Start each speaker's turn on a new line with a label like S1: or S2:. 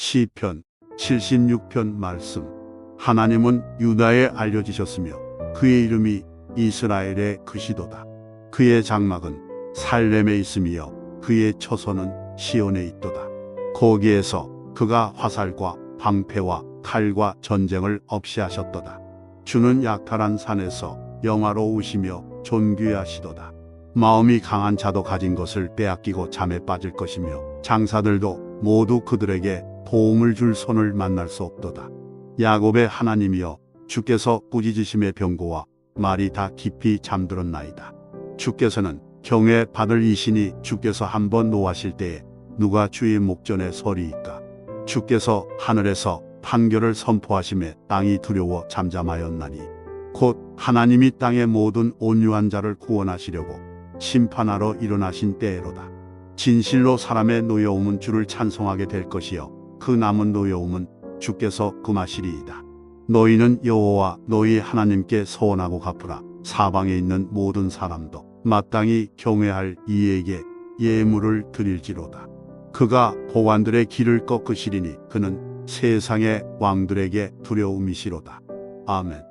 S1: 시편 76편 말씀 하나님은 유다에 알려지셨으며 그의 이름이 이스라엘의 그시도다. 그의 장막은 살렘에 있으며 그의 처소는 시온에 있도다. 거기에서 그가 화살과 방패와 칼과 전쟁을 없이 하셨도다. 주는 약탈한 산에서 영화로우시며 존귀하시도다. 마음이 강한 자도 가진 것을 빼앗기고 잠에 빠질 것이며 장사들도 모두 그들에게 도움을 줄 손을 만날 수 없도다. 야곱의 하나님이여 주께서 꾸짖으심의 병고와 말이 다 깊이 잠들었나이다. 주께서는 경외 받을 이신이 주께서 한번 노하실 때에 누가 주의 목전에 서리이까. 주께서 하늘에서 판결을 선포하심에 땅이 두려워 잠잠하였나니 곧 하나님이 땅의 모든 온유한 자를 구원하시려고 심판하러 일어나신 때에로다. 진실로 사람의 노여움은 주를 찬송하게 될 것이요 그 남은 노여움은 주께서 금하시리이다. 너희는 여호와 너희 하나님께 서원하고 갚으라. 사방에 있는 모든 사람도 마땅히 경외할 이에게 예물을 드릴지로다. 그가 보관들의 길을 꺾으시리니 그는 세상의 왕들에게 두려움이시로다. 아멘.